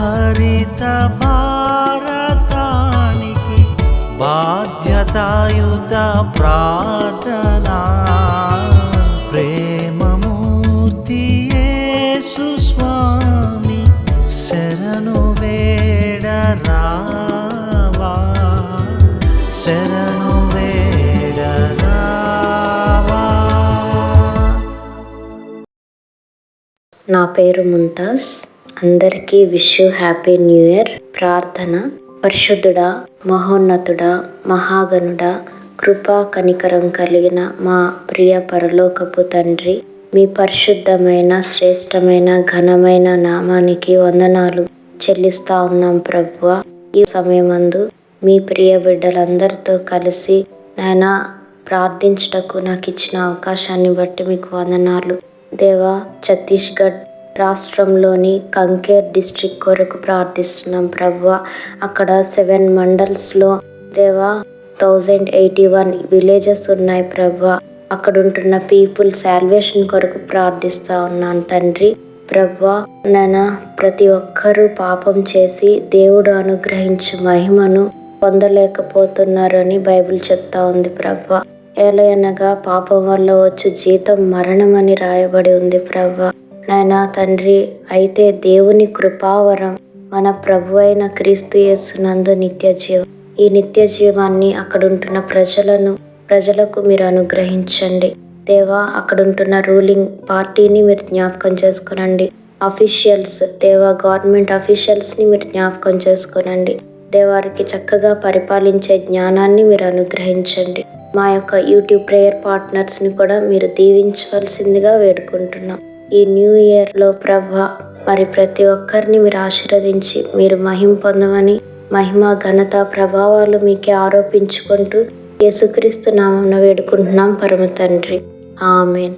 హరిత భారతానికి బాధ్యతాయుత ప్రార్థనా. ప్రేమమూర్తి స్వామి శరణు వేడరా నా పేరు ముంతాజ్. అందరికీ విష్ హ్యాపీ న్యూ ఇయర్. ప్రార్థన. పరిశుద్ధుడా మహోన్నతుడా మహాగణుడా కృపా కనికరం కలిగిన మా ప్రియ పరలోకపు తండ్రి మీ పరిశుద్ధమైన శ్రేష్టమైన ఘనమైన నామానికి వందనాలు చెల్లిస్తా ఉన్నాం ప్రభువ. ఈ సమయమందు మీ ప్రియ బిడ్డలందరితో కలిసి నాయన ప్రార్థించుటకు నాకు ఇచ్చిన అవకాశాన్ని బట్టి మీకు వందనాలు. దేవా ఛత్తీస్గఢ్ రాష్ట్రంలోని కంకేర్ డిస్ట్రిక్ట్ కొరకు ప్రార్థిస్తున్నాం ప్రభు. అక్కడ సెవెన్ మండల్స్లో దేవా థౌజండ్ ఎయిటీ వన్ విలేజెస్ ఉన్నాయి ప్రభు. అక్కడ ఉంటున్న పీపుల్ శాల్వేషన్ కొరకు ప్రార్థిస్తా ఉన్నాను తండ్రి. ప్రభా నాన్న ప్రతి ఒక్కరూ పాపం చేసి దేవుడు అనుగ్రహించు మహిమను పొందలేకపోతున్నారని బైబిల్ చెప్తా ఉంది ప్రభా. ఏలయనగా పాపం వల్ల వచ్చు జీతం మరణం అని రాయబడి ఉంది ప్రభా. నాయనా తండ్రి అయితే దేవుని కృపావరం మన ప్రభు అయిన క్రీస్తు యేసునందు నిత్య జీవం ఈ నిత్య జీవాన్ని అక్కడ ఉంటున్న ప్రజలను ప్రజలకు మీరు అనుగ్రహించండి. దేవా అక్కడ ఉంటున్న రూలింగ్ పార్టీని మీరు జ్ఞాపకం చేసుకునండి. అఫీషియల్స్ దేవా గవర్నమెంట్ అఫీషియల్స్ని మీరు జ్ఞాపకం చేసుకునండి. దేవారికి చక్కగా పరిపాలించే జ్ఞానాన్ని మీరు అనుగ్రహించండి. మా యొక్క యూట్యూబ్ ప్రేయర్ పార్ట్నర్స్ని కూడా మీరు దీవించవలసిందిగా వేడుకుంటున్నాం. ఈ న్యూ ఇయర్లో ప్రభ మరి ప్రతి ఒక్కరిని మీరు ఆశీర్వదించి మీరు మహిమ పొందమని మహిమ ఘనత ప్రభావాలు మీకే ఆరోపించుకుంటూ యేసుక్రీస్తు నామం వేడుకుంటున్నాం పరమ తండ్రి. ఆమెన్.